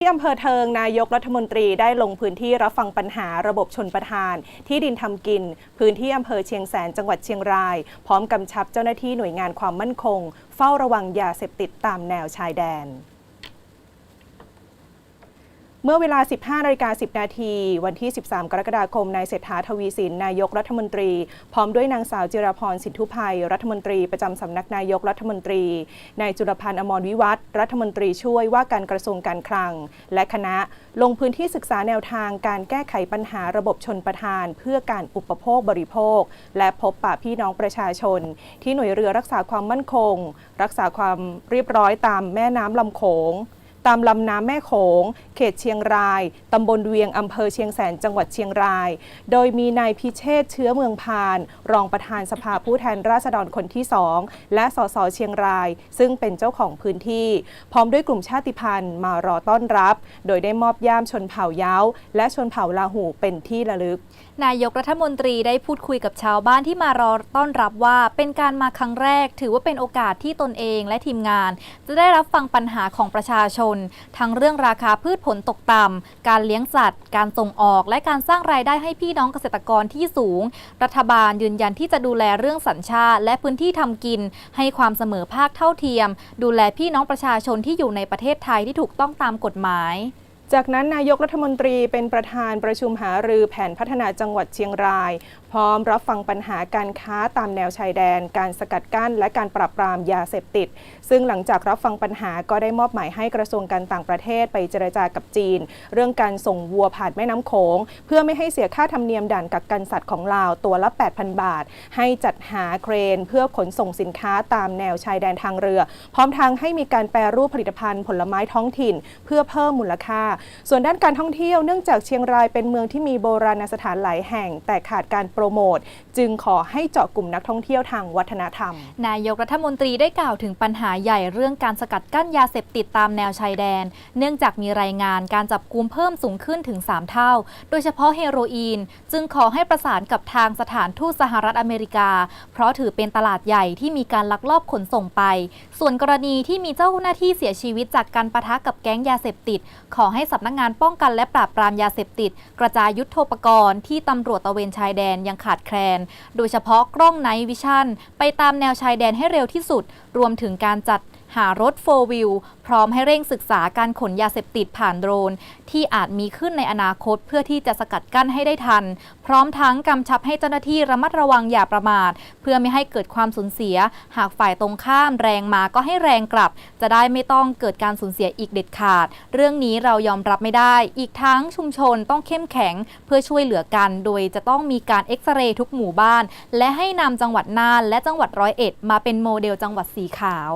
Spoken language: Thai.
ที่อำเภอเทิงนายกรัฐมนตรีได้ลงพื้นที่รับฟังปัญหาระบบชนประทาน ที่ดินทำกิน พื้นที่อำเภอเชียงแสนจังหวัดเชียงราย พร้อมกำชับเจ้าหน้าที่หน่วยงานความมั่นคง เฝ้าระวังยาเสพติดตามแนวชายแดน เมื่อเวลา 15นาฬิกา10 นาที วันที่ 13 กรกฎาคม นายเศรษฐาทวีสิน นายกรัฐมนตรี พร้อมด้วยนางสาวจิรพรสินทุภัย รัฐมนตรีประจำสำนักนายกรัฐมนตรี นายจุลพันธ์อมรวิวัฒรัฐมนตรีช่วยว่าการกระทรวงการคลัง และคณะลงพื้นที่ศึกษาแนวทางการแก้ไขปัญหาระบบชนประทาน เพื่อการอุปโภคบริโภค และพบปะพี่น้องประชาชน ที่หน่วยเรือรักษาความมั่นคง รักษาความเรียบร้อยตามแม่น้ำลำโขง ตามลำน้ำแม่โขง เขตเชียงราย ตำบลเวียงอำเภอเชียงแสนจังหวัดเชียงราย โดยมีนายพิเชษเชื้อเมืองพาน รองประธานสภาผู้แทนราษฎรคนที่สองและสสเชียงราย ซึ่งเป็นเจ้าของพื้นที่ พร้อมด้วยกลุ่มชาติพันธุ์มารอต้อนรับ โดยได้มอบย่ามชนเผ่าเย้าและชนเผ่าลาหูเป็นที่ระลึก นายกรัฐมนตรีได้พูดคุยกับชาวบ้านที่มารอต้อนรับว่าเป็นการมาครั้งแรก ถือว่าเป็นโอกาสที่ตนเองและทีมงาน จะได้รับฟังปัญหาของประชาชนทั้งเรื่องราคาพืชผลตกต่ำ การเลี้ยงสัตว์ การส่งออก และการสร้างรายได้ให้พี่น้องเกษตรกรที่สูง รัฐบาลยืนยันที่จะดูแลเรื่องสัญชาติ และพื้นที่ทำกิน ให้ความเสมอภาคเท่าเทียม ดูแลพี่น้องประชาชนที่อยู่ในประเทศไทยที่ถูกต้องตามกฎหมายจากนั้นนายกรัฐมนตรีเป็นประธานประชุมหารือแผนพัฒนาจังหวัดเชียงรายพร้อมรับฟังปัญหาการค้าตามแนวชายแดน การสกัดกั้น และการปราบปรามยาเสพติด ซึ่งหลังจากรับฟังปัญหาก็ได้มอบหมายให้กระทรวงการต่างประเทศไปเจรจากับจีน เรื่องการส่งวัวผ่านแม่น้ำโขง เพื่อไม่ให้เสียค่าธรรมเนียมด่านกักกันสัตว์ของลาวตัวละ 8,000 บาท ให้จัดหาเครน เพื่อขนส่งสินค้าตามแนวชายแดนทางเรือ พร้อมทางให้มีการแปรรูปผลิตภัณฑ์ผลไม้ท้องถิ่น เพื่อเพิ่มมูลค่า ส่วนด้านการท่องเที่ยวเนื่องจากเชียงรายเป็นเมืองที่มีโบราณสถานหลายแห่ง แต่ขาดการปรโมท จึงขอให้เจาะกลุ่มนักท่องเที่ยวทางวัฒนธรรม นายกรัฐมนตรีได้กล่าวถึงปัญหาใหญ่เรื่องการสกัดกั้นยาเสพติดตามแนวชายแดน เนื่องจากมีรายงานการจับกลุ่มเพิ่มสูงขึ้นถึง 3 เท่า โดยเฉพาะเฮโรอีน จึงขอให้ประสานกับทางสถานทูตสหรัฐอเมริกา เพราะถือเป็นตลาดใหญ่ที่มีการลักลอบขนส่งไป ส่วนกรณีที่มีเจ้าหน้าที่เสียชีวิตจากการปะทะกับแก๊งยาเสพติด ขอให้สำนักงานป้องกันและปราบปรามยาเสพติด กระจายยุทโธปกรณ์ที่ตำรวจตะเวนชายแดนยังขาดแคลน โดยเฉพาะกล้องไนท์วิชั่นไปตามแนวชายแดนให้เร็วที่สุด รวมถึงการจัด หารถโฟร์วิวพร้อมให้เร่งศึกษาการขนยาเสพติดผ่านโดรน ที่อาจมีขึ้นในอนาคตเพื่อที่จะสกัดกั้นให้ได้ทัน พร้อมทั้งกำชับให้เจ้าหน้าที่ระมัดระวังอย่าประมาท เพื่อไม่ให้เกิดความสูญเสีย หากฝ่ายตรงข้ามแรงมาก็ให้แรงกลับ จะได้ไม่ต้องเกิดการสูญเสียอีกเด็ดขาด เรื่องนี้เรายอมรับไม่ได้ อีกทั้งชุมชนต้องเข้มแข็ง เพื่อช่วยเหลือกัน โดยจะต้องมีการเอ็กซเรย์ทุกหมู่บ้าน และให้นำจังหวัดน่านและจังหวัดร้อยเอ็ดมาเป็นโมเดลจังหวัดสีขาว